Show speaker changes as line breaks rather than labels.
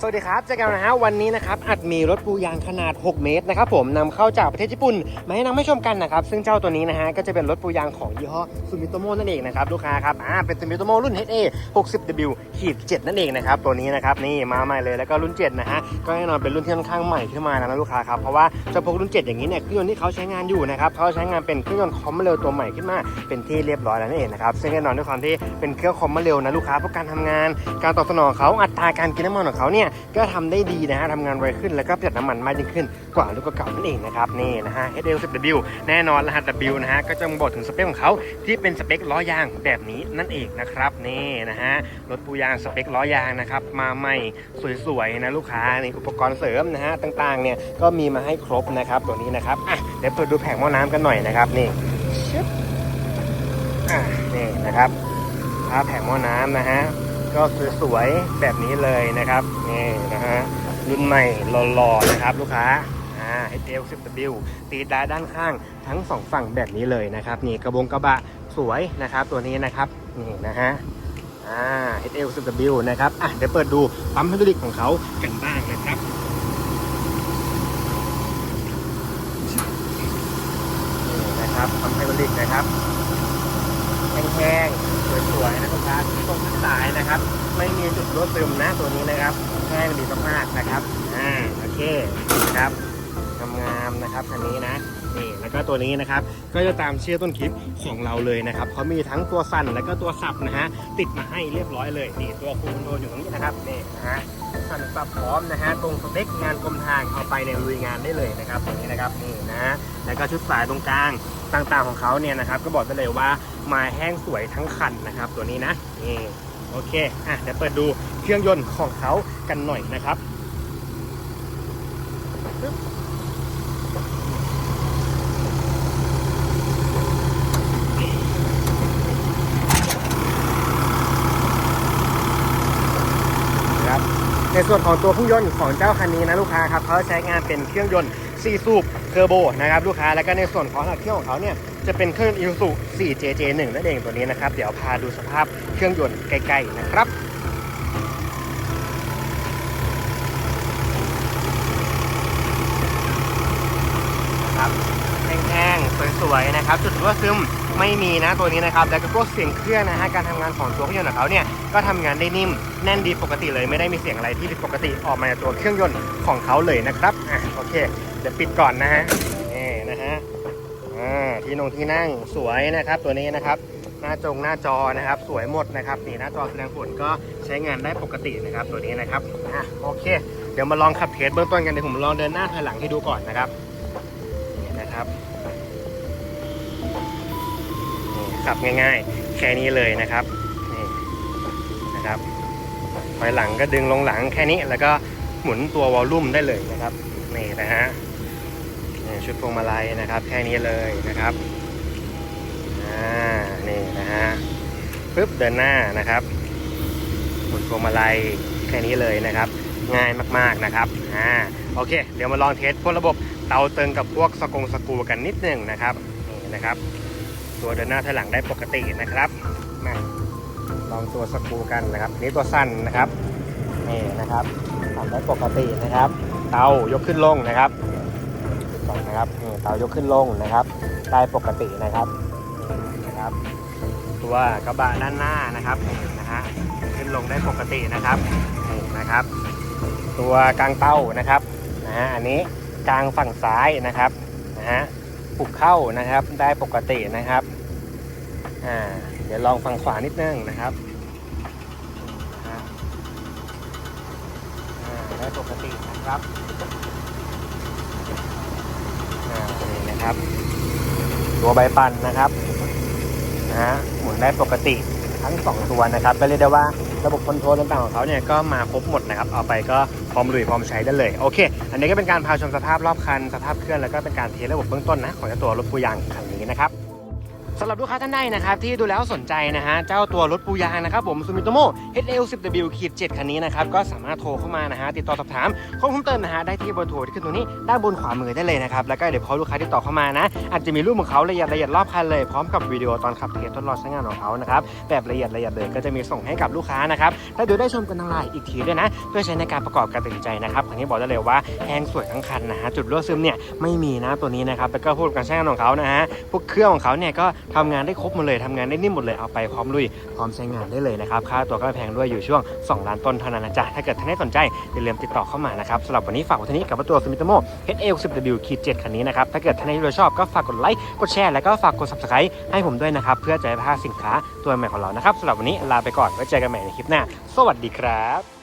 สวัสดีครับเจอกันนะฮะวันนี้นะครับอัดมีรถปูยางขนาด 6 เมตรนะครับผมนำเข้าจากประเทศญี่ปุ่นมาให้นักไม่ชมกันนะครับซึ่งเจ้าตัวนี้นะฮะก็จะเป็นรถปูยางของยี่ห้อซูมิโตโมนั่นเองนะครับลูกค้าครับอ่าเป็นซูมิโตโมรุ่น HA 60W ขีด7นั่นเองนะครับตัวนี้นะครับนี่มาใหม่เลยแล้วก็รุ่น 7 นะฮะก็แน่นอนเป็นรุ่นที่ค่อนข้างใหม่ขึ้นมาแล้วนะลูกค้าครับเพราะว่าเจ้าพวกรุ่น 7 อย่างนี้เนี่ยเครื่องยนต์ที่เขาใช้งานอยู่นะครับเขาใช้งานเป็นเครื่องยนต์คอมมาเร็วตัวใหม่ขึ้นมาเป็นที่เรียบร้อยแล้วนั่นเองนะครับซึ่งแน่นอนด้วยความที่เป็นเครื่องคอมมาเร็วนะลูกค้าเพราะการทำงาน การตอบสนองเขาอัตราการกินน้ำมันของเขาเนี่ยก็ทำได้ดีนะฮะทำงานไวขึ้นแล้วก็ประหยัดน้ำมันมากยิ่งขึ้นกว่ารุ่นเก่าๆนั่นเองนะครับนี่นะฮะ HL10W แน่นอนรหัส W นะฮะก็จะบอกถึงสเปคของเขาที่เป็นสเปคล้อยางแบบนี้นั่นเองนะครับนี่นะฮะรถปูยางสเปคล้อยางนะครับมาใหม่สวยๆนะลูกค้านี่อุปกรณ์เสริมนะฮะต่างๆเนี่ยก็มีมาให้ครบนะครับตัวนี้นะครับอะเดี๋ยวเปิดดูแผงหม้อน้ำกันหน่อยนะครับนี่ชึบอะนี่นะครับภาพแผงหม้อน้ำนะฮะก็สวยๆแบบนี้เลยนะครับ นี่นะฮะรุ่นใหม่หล่อๆนะครับ ลูกค้าอ่า HL 10W ตีดาด้านข้างทั้งสองฝั่งแบบนี้เลยนะครับนี่กระบงกระบะสวยนะครับ ตัวนี้นะครับนี่นะฮะอ่า HL 10W นะครับอะเดี๋ยวเปิดดูปั๊มไฮดรอลิกของเขากันบ้างนะครับนี่นะครับปั๊มไฮดรอลิกนะครับแห้งๆส วยนะลูกค้าตรงทั้งสายนะครับ ไม่มีจุดรั่วซึมนะตัวนี้นะครับแห้งดีมากๆนะครับอ่าโอเคนะครับงามๆนะครับคันนี้นะนี่แล้วก็ตัวนี้นะครับก็จะตามเชื่อต้นคลิปของเราเลยนะครับเขามีทั้งตัวสั่นแล้วก็ตัวสับนะฮะติดมาให้เรียบร้อยเลยนี่ตัวคูณโดนอยู่ตรงนี้นะครับนี่นะฮะสั่นสับพร้อมนะฮะตรงสเปคงานกรมทางเอาไปในลุยงานได้เลยนะครับตรงนี้นะครับนี่นะแล้วก็ชุดสายตรงกลางต่างๆของเขาเนี่ยนะครับ ก็บอกได้เลยว่า มาแห้งสวยทั้งคันนะครับ ตัวนี้นะนี่โอเคอะเดี๋ยวเปิดดูเครื่องยนต์ของเขากันหน่อยนะครับครับในส่วนของตัวเครื่องยนต์ของเจ้าคันนี้นะลูกค้าครับเขาใช้งานเป็นเครื่องยนต์4สูบเทอร์โบนะครับลูกค้าแล้วก็ในส่วนของหัวเครื่องของเขาเนี่ย จะเป็นเครื่อง Isuzu 4JJ1 นั่นเองตัวนี้นะครับ เดี๋ยวพาดูสภาพเครื่องยนต์ใกล้ๆนะครับครับแห้งๆสวยๆนะครับ จุดรั่วซึมไม่มีนะตัวนี้นะครับแล้วก็พวกเสียงเครื่องนะฮะการทำงานของตัวเครื่องยนต์ของเขาเนี่ยก็ทำงานได้นิ่มแน่นดีปกติเลยไม่ได้มีเสียงอะไรที่ผิดปกติออกมาจากตัวเครื่องยนต์ของเขาเลยนะครับอะโอเค เดี๋ยวปิดก่อนนะฮะ ที่นงที่นั่งสวยนะครับ ตัวนี้นะครับ หน้าจงหน้าจอนะครับ สวยหมดนะครับนี่หน้าจอแสดงผลก็ใช้งานได้ปกตินะครับ ตัวนี้นะครับอะโอเค เดี๋ยวมาลองขับเทสเบื้องต้นกันเดี๋ยวผมลองเดินหน้าถอยหลังให้ดูก่อนนะครับนี่นะครับขับง่าย ๆ แค่นี้เลยนะครับนี่นะครับถอยหลังก็ดึงลงหลังแค่นี้แล้วก็หมุนตัววอลลุ่มได้เลยนะครับนี่นะฮะ ชุดพวงมาลัยนะครับ แค่นี้เลยนะครับอ่านี่นะฮะปึ๊บเดินหน้านะครับหมุนพวงมาลัยแค่นี้เลยนะครับ ง่ายมากๆนะครับอ่าโอเค เดี๋ยวมาลองเทสพวกระบบเตาเติงกับพวกสกงสกรูกันนิดนึงนะครับนี่นะครับ ตัวเดินหน้าถอยหลังได้ปกตินะครับมาลองตัวสกรูกันนะครับนี่ตัวสั้นนะครับนี่นะครับทำได้ปกตินะครับ เตายกขึ้นลงนะครับ ก่อนนะครับเตายกขึ้นลงนะครับ ได้ปกตินะครับนะครับ ตัวกระบะด้านหน้านะครับนะฮะขึ้นลงได้ปกตินะครับนะครับ ตัวกลางเต้านะครับนะฮะอันนี้กลางฝั่งซ้ายนะครับนะฮะปลุกเข้านะครับได้ปกตินะครับอ่าเดี๋ยวลองฝั่งขวานิดนึงนะครับอ่าได้ปกตินะครับอ่า นะครับ ตัวใบปั่นนะครับนะฮะหมุนได้ปกติทั้งสองตัวนะครับ ก็เรียกได้ว่าระบบคอนโทรลต่างๆของเขาเนี่ยก็มาครบหมดนะครับ เอาไปก็พร้อมลุยพร้อมใช้ได้เลย โอเค อันนี้ก็เป็นการพาชมสภาพรอบคัน สภาพเครื่องแล้วก็เป็นการเทสระบบเบื้องต้นนะของตัวรถปูยางคันนี้นะครับ สำหรับลูกค้าท่านใดนะครับที่ดูแล้วสนใจนะฮะเจ้าตัวรถปูยางนะครับผมซูมิโตโม่ HL 10 W ขีด7คันนี้นะครับก็สามารถโทรเข้ามานะฮะติดต่อสอบถามข้อมูลเพิ่มเติมนะฮะได้ที่เบอร์โทรที่ขึ้นตรงนี้ด้านบนขวามือได้เลยนะครับแล้วก็เดี๋ยวพอลูกค้าติดต่อเข้ามานะอาจจะมีรูปของเขาละเอียดละเอียดรอบคันเลยพร้อมกับวิดีโอตอนขับเทสทดลองใช้งานของเขานะครับแบบละเอียดละเอียดเลยก็จะมีส่งให้กับลูกค้านะครับแล้วเดี๋ยวได้ชมกันทางไลน์อีกทีด้วยนะ เพื่อใช้ในการประกอบการตัดสินใจนะครับคันนี้บอกได้เลยว่าแห้งสวยทั้งคันนะฮะจุดรั่วซึมเนี่ยไม่มีนะตัวนี้นะครับแล้วก็พูดการใช้งานของเขานะฮะพวกเครื่องของเขาเนี่ยก็ทำงานได้ครบหมดเลยทำงานได้นิ่มหมดเลยเอาไปพร้อมลุยพร้อมใช้งานได้เลยนะครับค่าตัวก็ไม่แพงด้วยอยู่ช่วง 2 ล้านต้นเท่านั้นนะจ๊ะถ้าเกิดท่านได้สนใจอย่าลืมติดต่อเข้ามานะครับสำหรับวันนี้ฝากไว้เท่านี้กับตัวสมิธโม HL 10 W ขีด7คันนี้นะครับถ้าเกิดท่านใดที่ชอบก็ฝากกดไลค์กดแชร์แล้วก็ฝากกด subscribe ให้ผมด้วยนะครับเพื่อจะไม่พลาดสินค้าตัวใหม่ของเรานะครับสำหรับวันนี้ลาไปก่อนไว้เจอกันใหม่ในคลิปหน้า สวัสดีครับ